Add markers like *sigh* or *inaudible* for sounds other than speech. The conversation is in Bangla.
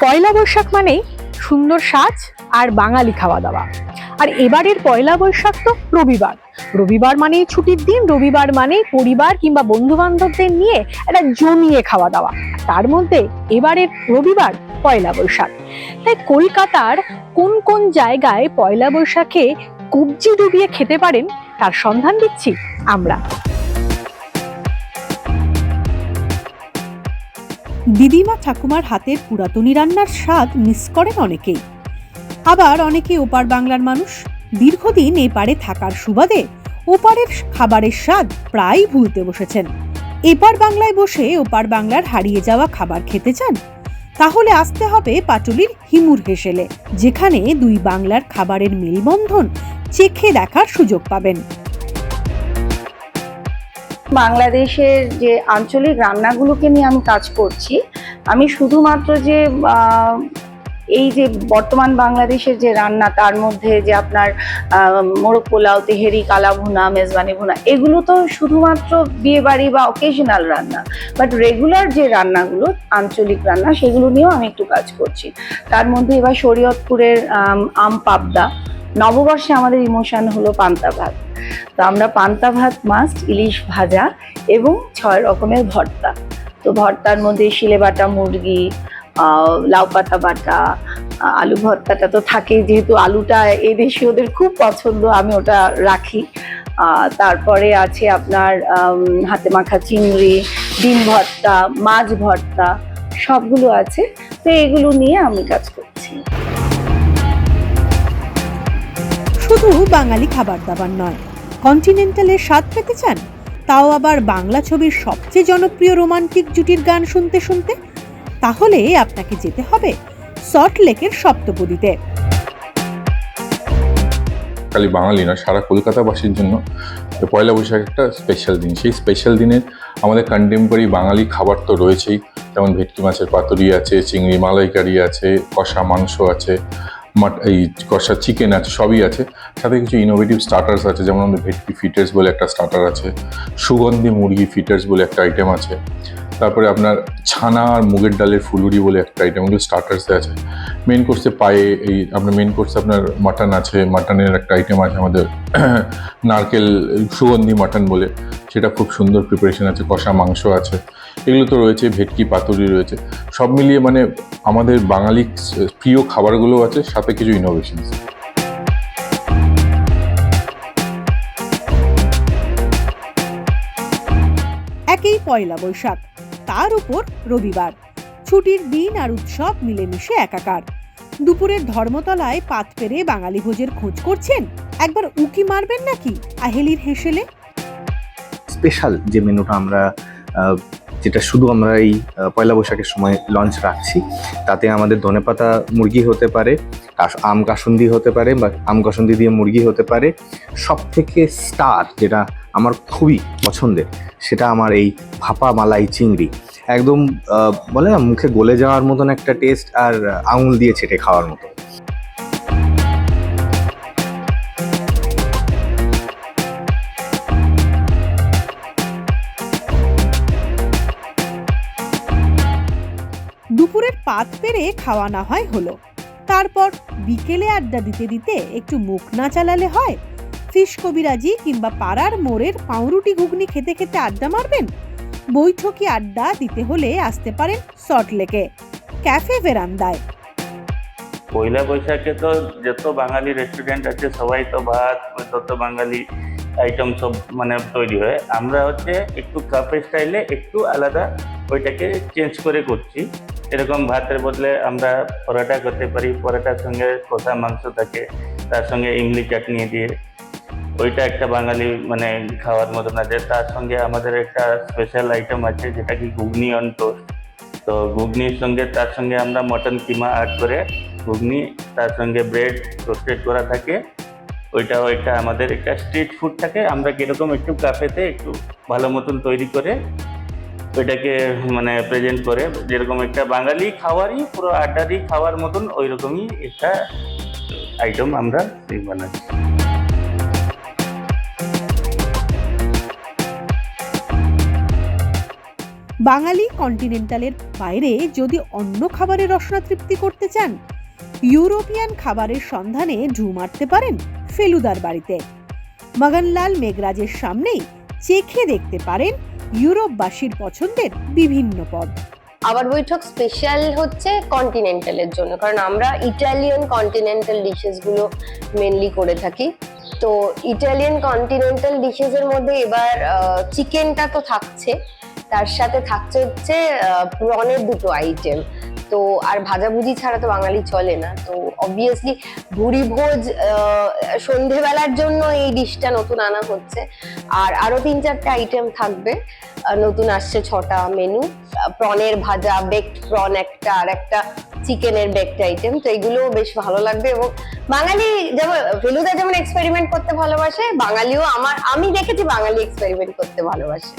বৈশাখ মানেই সুন্দর সাজ আর বাঙালি খাওয়া দাওয়া। আর এবারের পয়লা বৈশাখ তো রবিবার। রবিবার মানেই ছুটির দিন, রবিবার মানে পরিবার কিংবা বন্ধু বান্ধবদের নিয়ে একটা জমিয়ে খাওয়া দাওয়া। তার মধ্যে এবারের রবিবার পয়লা বৈশাখ। তাই কলকাতার কোন কোন জায়গায় পয়লা বৈশাখে কবজি ডুবিয়ে খেতে পারেন, তার সন্ধান দিচ্ছি আমরা। দিদিমা ঠাকুমার হাতের পুরাতনী রান্নার স্বাদ মিস করেন অনেকেই। আবার অনেকে ওপার বাংলার মানুষ দীর্ঘদিন এপারে থাকার সুবাদে ওপারের খাবারের স্বাদ প্রায় ভুলতে বসেছেন। এপার বাংলায় বসে ওপার বাংলার হারিয়ে যাওয়া খাবার খেতে চান, তাহলে আসতে হবে পাটুলির হিমুর হেসেলে, যেখানে দুই বাংলার খাবারের মেলবন্ধন চেখে দেখার সুযোগ পাবেন। বাংলাদেশের যে আঞ্চলিক রান্নাগুলোকে নিয়ে আমি কাজ করছি, আমি শুধুমাত্র যে এই যে বর্তমান বাংলাদেশের যে রান্না, তার মধ্যে যে আপনার মোরগ পোলাও, তেহেরি, কালা ভুনা, মেজবানি ভুনা, এগুলো তো শুধুমাত্র বিয়েবাড়ি বা অকেশনাল রান্না বাট রেগুলার যে রান্নাগুলো, আঞ্চলিক রান্না, সেগুলো নিয়েও আমি একটু কাজ করছি। তার মধ্যে এবার শরীয়তপুরের আম পাবদা নববর্ষে আমাদের ইমোশন হলো পান্তা ভাত। তো আমরা পান্তা ভাত মাস্ট ইলিশ ভাজা এবং ছয় রকমের ভর্তা। তো ভর্তার মধ্যে শিলে বাটা মুরগি লাউ পাতা বাটা আলু ভর্তাটা তো থাকেই। যেহেতু আলুটা এই দেশীয়দের খুব পছন্দ, আমি ওটা রাখি। তারপরে আছে আপনার হাতে মাখা চিংড়ি, ডিম ভর্তা, মাছ ভর্তা, সবগুলো আছে। তো এগুলো নিয়ে আমি কাজ করছি। শুধু বাঙালি খাবার দাবার নয় কন্টিনেন্টালের স্বাদ পেতে চান? তাও আবার বাংলা ছবির সবচেয়ে জনপ্রিয় রোমান্টিক জুটির গান শুনতে শুনতে? তাহলে আপনাকে যেতে হবে সল্ট লেকের খালি বাঙালি না সারা কলকাতাবাসীর জন্য পয়লা বৈশাখ একটা স্পেশাল দিন। সেই স্পেশাল দিনে আমাদের কন্টেম্পোরারি বাঙালি খাবার তো রয়েছেই। যেমন ভেটকি মাছের পাতুরি আছে, চিংড়ি মালাইকারি আছে, কষা মাংস আছে। এই কষা চিকেন আছে, সবই আছে। সাথে কিছু ইনোভেটিভ স্টার্টার্স আছে, যেমন আমাদের ভেটকি ফিটার্স বলে একটা স্টার্টার আছে, সুগন্ধি মুরগি ফিটার্স বলে একটা আইটেম আছে, তারপরে আপনার ছানা আর মুগের ডালের ফুলুরি বলে একটা আইটেম ওগুলো স্টার্টার্সে আছে। মেন কোর্সে পায়ে এই আপনার মেন কোর্সে আপনার মাটন আছে মাটনের একটা আইটেম আছে আমাদের, *clears throat* নারকেল, সুগন্ধি মাটন বলে, সেটা খুব সুন্দর প্রিপারেশন আছে, কষা মাংস আছে। এগুলো তো রয়েছে ভেটকি পাতুরি রয়েছে। সব মিলিয়ে মানে আমাদের বাঙালি প্রিয় খাবারগুলো আছে সাথে কিছু ইনোভেশনস একেই পয়লা বৈশাখ তার উপর রবিবার। ছুটির দিন আর উৎসব মিলেমিশে একাকার। দুপুরের ধর্মতলায় পাত পেরে বাঙালি ভোজের খোঁজ করছেন? একবার উকি মারবেন নাকি আহেলির হেসেলে? স্পেশাল যে মেনুটা আমরা যেটা শুধু আমরা এই পয়লা বৈশাখের সময় লঞ্চ রাখছি, তাতে আমাদের ধনেপাতা মুরগি হতে পারে আম কাসুন্দি হতে পারে বা আম কাসুন্দি দিয়ে মুরগি হতে পারে। সব থেকে স্টার যেটা আমার খুবই পছন্দের, সেটা আমার এই ভাপা মালাই চিংড়ি। একদম বলে না, মুখে গলে যাওয়ার মতন একটা টেস্ট আর আঙুল দিয়ে ছেটে খাওয়ার মতো। দুপুরের পাত পেরে খাওয়া না হয় হলো। তারপর বিকেলে আড্ডা দিতে দিতে একটু মুখ না চালালে হয়। ফিশ কবিরাজি কিংবা পাড়ার মোড়ের পাউরুটি ঘুগনি খেতে খেতে আড্ডা মারবেন? বৈঠকি আড্ডা দিতে হলে আসতে পারেন সল্ট লেকে ক্যাফে ভেরান্দায় পয়লা বৈশাখে তো যত বাঙালি রেস্টুরেন্ট আছে, সবাই তো ভাত, তত বাঙালি আইটেম সব মানে তৈরি হয়। আমরা হচ্ছে একটু কাপের স্টাইলে একটু আলাদা ওইটাকে চেঞ্জ করে করছি। এরকম ভাতের বদলে আমরা পরোটা করতে পারি। পরোটার সঙ্গে কষা মাংস থাকে, তার সঙ্গে ইমলি চাটনি দিয়ে। ওইটা একটা বাঙালি মানে খাওয়ার মতন আছে। তার সঙ্গে আমাদের একটা স্পেশাল আইটেম আছে, যেটা কি ঘুগনি অন টোস্ট তো ঘুগনির সঙ্গে, তার সঙ্গে আমরা মটন কিমা অ্যাড করে ঘুগনি, তার সঙ্গে ব্রেড রোস্টেড করা থাকে। ওইটাও একটা আমাদের একটা স্ট্রিট ফুড থাকে। আমরা কীরকম একটু কাফেতে একটু ভালো মতন তৈরি করে ওইটাকে মানে প্রেজেন্ট করে। যেরকম একটা বাঙালি খাওয়ারই, পুরো আড্ডারই খাওয়ার মতন ওই রকমই একটা আইটেম আমরা বানাচ্ছি। বাঙালি কন্টিনেন্টালের বাইরে যদি অন্য খাবারের রসনা তৃপ্তি করতে চান, ইউরোপিয়ান খাবারের সন্ধানে ঢু মারতে পারেন ফেলুদার বাড়িতে। মগনলাল মেঘরাজের সামনেই চেখে দেখতে পারেন ইউরোপবাসীর পছন্দের বিভিন্ন পদ। আবার বৈঠক স্পেশাল হচ্ছে কন্টিনেন্টালের জন্য, কারণ আমরা ইটালিয়ান কন্টিনেন্টাল ডিশেসগুলো মেনলি করে থাকি। তো ইটালিয়ান কন্টিনেন্টাল ডিশেসের মধ্যে এবার চিকেনটা তো থাকছে, তার সাথে থাকছে হচ্ছে প্রনের দুটো আইটেম তো আর ভাজাভুজি ছাড়া তো বাঙালি চলে না। তো অবভিয়াসলি ভুরি ভোজ সন্ধেবেলার জন্য এই ডিশটা নতুন আনা হচ্ছে। আর আরও তিন চারটে আইটেম থাকবে। নতুন আসছে ছটা মেনু প্রনের ভাজা বেকড প্রন একটা, আর একটা চিকেনের বেকড আইটেম তো এগুলো বেশ ভালো লাগবে এবং বাঙালি যেমন, ফেলুদা যেমন এক্সপেরিমেন্ট করতে ভালোবাসে, বাঙালিও আমার, আমি দেখেছি বাঙালি এক্সপেরিমেন্ট করতে ভালোবাসে।